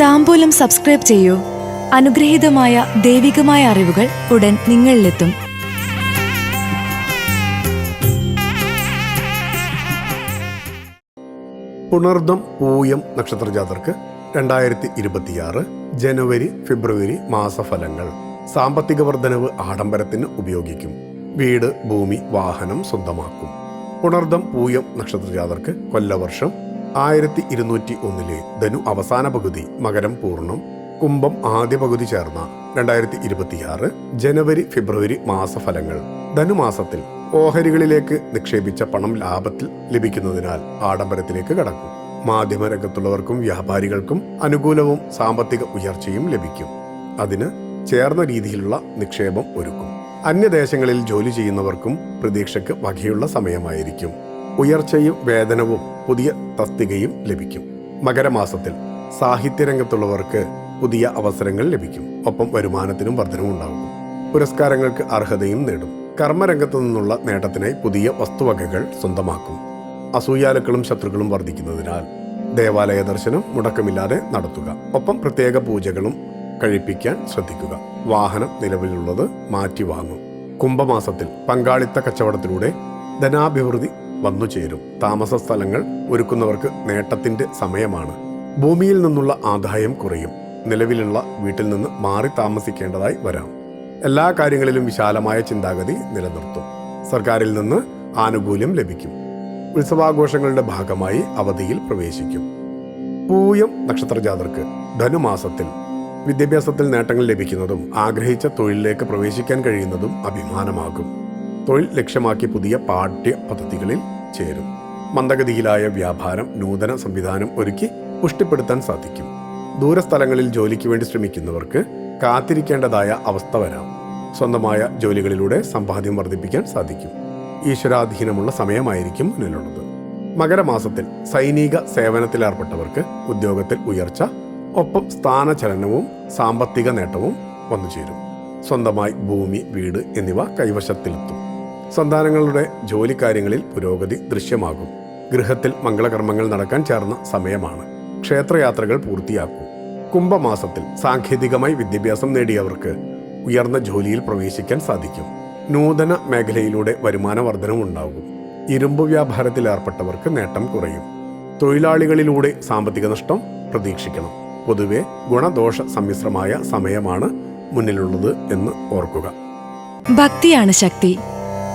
താമ്പൂലം subscribe ചെയ്യൂ. അനുഗ്രഹീതമായ ദൈവികമായ അറിവുകൾ ഉടൻ നിങ്ങളിലെത്തും. പുണർദം പൂയം നക്ഷത്രജാതർക്ക് രണ്ടായിരത്തി ഇരുപത്തിയാറ് ജനുവരി ഫെബ്രുവരി മാസഫലങ്ങൾ. സാമ്പത്തിക വർധനവ് ആഡംബരത്തിന് ഉപയോഗിക്കും. വീട് ഭൂമി വാഹനം സ്വന്തമാക്കും. പുണർദം പൂയം നക്ഷത്രജാതർക്ക് കൊല്ലവർഷം ആയിരത്തി ഇരുന്നൂറ്റി ഒന്നിലെ ധനു അവസാന പകുതി മകരം പൂർണം കുംഭം ആദ്യ പകുതി ചേർന്ന രണ്ടായിരത്തി ഇരുപത്തിയാറ് ജനുവരി ഫെബ്രുവരി മാസഫലങ്ങൾ. ധനുമാസത്തിൽ ഓഹരികളിലേക്ക് നിക്ഷേപിച്ച പണം ലാഭത്തിൽ ലഭിക്കുന്നതിനാൽ ആഡംബരത്തിലേക്ക് കടക്കും. മാധ്യമരംഗത്തുള്ളവർക്കും വ്യാപാരികൾക്കും അനുകൂലവും സാമ്പത്തിക ഉയർച്ചയും ലഭിക്കും. അതിന് ചേർന്ന രീതിയിലുള്ള നിക്ഷേപം ഒരുക്കും. അന്യദേശങ്ങളിൽ ജോലി ചെയ്യുന്നവർക്കും പ്രതീക്ഷയ്ക്ക് വകയുള്ള സമയമായിരിക്കും. ഉയർച്ചയും വേതനവും പുതിയ തസ്തികയും ലഭിക്കും. മകരമാസത്തിൽ സാഹിത്യരംഗത്തുള്ളവർക്ക് പുതിയ അവസരങ്ങൾ ലഭിക്കും. ഒപ്പം വരുമാനത്തിനും വർധനവുണ്ടാകും പുരസ്കാരങ്ങൾക്ക് അർഹതയും നേടും. കർമ്മരംഗത്തു നിന്നുള്ള നേട്ടത്തിനായി പുതിയ വസ്തുവകകൾ സ്വന്തമാക്കും. അസൂയാലുക്കളും ശത്രുക്കളും വർദ്ധിക്കുന്നതിനാൽ ദേവാലയ ദർശനം മുടക്കമില്ലാതെ നടത്തുക. ഒപ്പം പ്രത്യേക പൂജകളും കഴിപ്പിക്കാൻ ശ്രദ്ധിക്കുക. വാഹനം നിലവിലുള്ളത് മാറ്റി വാങ്ങും കുംഭമാസത്തിൽ പങ്കാളിത്ത കച്ചവടത്തിലൂടെ ധനാഭിവൃദ്ധി വന്നു ചേരും. താമസ സ്ഥലങ്ങൾ ഒരുക്കുന്നവർക്ക് നേട്ടത്തിന്റെ സമയമാണ്. ഭൂമിയിൽ നിന്നുള്ള ആദായം കുറയും. നിലവിലുള്ള വീട്ടിൽ നിന്ന് മാറി താമസിക്കേണ്ടതായി വരാം. എല്ലാ കാര്യങ്ങളിലും വിശാലമായ ചിന്താഗതി നിലനിർത്തും. സർക്കാരിൽ നിന്ന് ആനുകൂല്യം ലഭിക്കും. ഉത്സവാഘോഷങ്ങളുടെ ഭാഗമായി അവധിയിൽ പ്രവേശിക്കും. പൂയം നക്ഷത്രജാതർക്ക് ധനുമാസത്തിൽ വിദ്യാഭ്യാസത്തിൽ നേട്ടങ്ങൾ ലഭിക്കുന്നതും ആഗ്രഹിച്ച തൊഴിലിലേക്ക് പ്രവേശിക്കാൻ കഴിയുന്നതും അഭിമാനമാകും. തൊഴിൽ ലക്ഷ്യമാക്കി പുതിയ പാഠ്യ പദ്ധതികളിൽ ചേരും. മന്ദഗതിയിലായ വ്യാപാരം നൂതന സംവിധാനം ഒരുക്കി പുഷ്ടിപ്പെടുത്താൻ സാധിക്കും. ദൂരസ്ഥലങ്ങളിൽ ജോലിക്ക് വേണ്ടി ശ്രമിക്കുന്നവർക്ക് കാത്തിരിക്കേണ്ടതായ അവസ്ഥ വരാം. സ്വന്തമായ ജോലികളിലൂടെ സമ്പാദ്യം വർദ്ധിപ്പിക്കാൻ സാധിക്കും. ഈശ്വരാധീനമുള്ള സമയമായിരിക്കും മുന്നിലുള്ളത്. മകരമാസത്തിൽ സൈനിക സേവനത്തിലേർപ്പെട്ടവർക്ക് ഉദ്യോഗത്തിൽ ഉയർച്ച ഒപ്പം സ്ഥാനചലനവും സാമ്പത്തിക നേട്ടവും വന്നു ചേരും സ്വന്തമായി ഭൂമി വീട് എന്നിവ കൈവശത്തിലെത്തും. സന്താനങ്ങളുടെ ജോലിക്കാര്യങ്ങളിൽ പുരോഗതി ദൃശ്യമാകും. ഗൃഹത്തിൽ മംഗളകർമ്മങ്ങൾ നടക്കാൻ ചേർന്ന സമയമാണ്. ക്ഷേത്രയാത്രകൾ പൂർത്തിയാക്കും. കുംഭമാസത്തിൽ സാങ്കേതികമായി വിദ്യാഭ്യാസം നേടിയവർക്ക് ഉയർന്ന ജോലിയിൽ പ്രവേശിക്കാൻ സാധിക്കും. നൂതന മേഖലയിലൂടെ വരുമാന വർധനവുണ്ടാകും ഇരുമ്പ് വ്യാപാരത്തിൽ ഏർപ്പെട്ടവർക്ക് നേട്ടം കുറയും. തൊഴിലാളികളിലൂടെ സാമ്പത്തിക നഷ്ടം പ്രതീക്ഷിക്കണം. പൊതുവെ ഗുണദോഷ സമ്മിശ്രമായ സമയമാണ് മുന്നിലുള്ളത് എന്ന് ഓർക്കുക. ഭക്തിയാണ് ശക്തി.